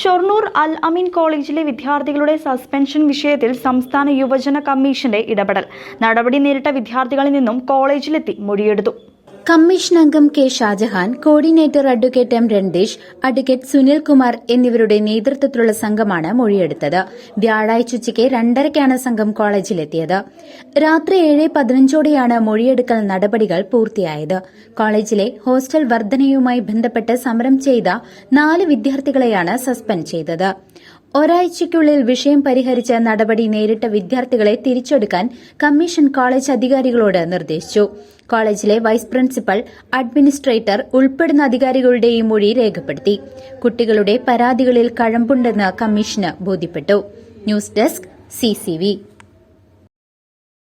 Shoranur Al Ameen കോളേജിലെ വിദ്യാർത്ഥികളുടെ suspension വിഷയത്തിൽ സംസ്ഥാന യുവജന കമ്മീഷന്റെ ഇടപെടൽ. നടപടി നേരിട്ട വിദ്യാർത്ഥികളിൽ നിന്നും കോളേജിലെത്തി മൊഴിയെടുത്തു. കമ്മീഷൻ അംഗം K Shajahan coordinator advocate M Randesh advocate Sunil Kumar എന്നിവരുടെ നേതൃത്വത്തിലുള്ള സംഘമാണ് മൊഴിയെടുത്തത്. വ്യാഴാഴ്ച ഉച്ചയ്ക്ക് രണ്ടരയ്ക്കാണ് സംഘം കോളേജിലെത്തിയത്. രാത്രി ഏഴ് പതിനഞ്ചോടെയാണ് മൊഴിയെടുക്കൽ നടപടികൾ പൂർത്തിയായത്. കോളേജിലെ ഹോസ്റ്റൽ വർധനയുമായി ബന്ധപ്പെട്ട് സമരം ചെയ്ത നാല് വിദ്യാർത്ഥികളെയാണ് സസ്പെൻഡ് ചെയ്തത്. ഒരാഴ്ചയ്ക്കുള്ളിൽ വിഷയം പരിഹരിച്ച നടപടി നേരിട്ട വിദ്യാർത്ഥികളെ തിരിച്ചെടുക്കാൻ കമ്മീഷൻ കോളേജ് അധികാരികളോട് നിർദ്ദേശിച്ചു. കോളേജിലെ വൈസ് പ്രിൻസിപ്പൽ അഡ്മിനിസ്ട്രേറ്റർ ഉൾപ്പെടുന്ന അധികാരികളുടെയും മൊഴി രേഖപ്പെടുത്തി. കുട്ടികളുടെ പരാതികളിൽ കഴമ്പുണ്ടെന്ന് കമ്മീഷന് ബോധ്യപ്പെട്ടു. News desk CCV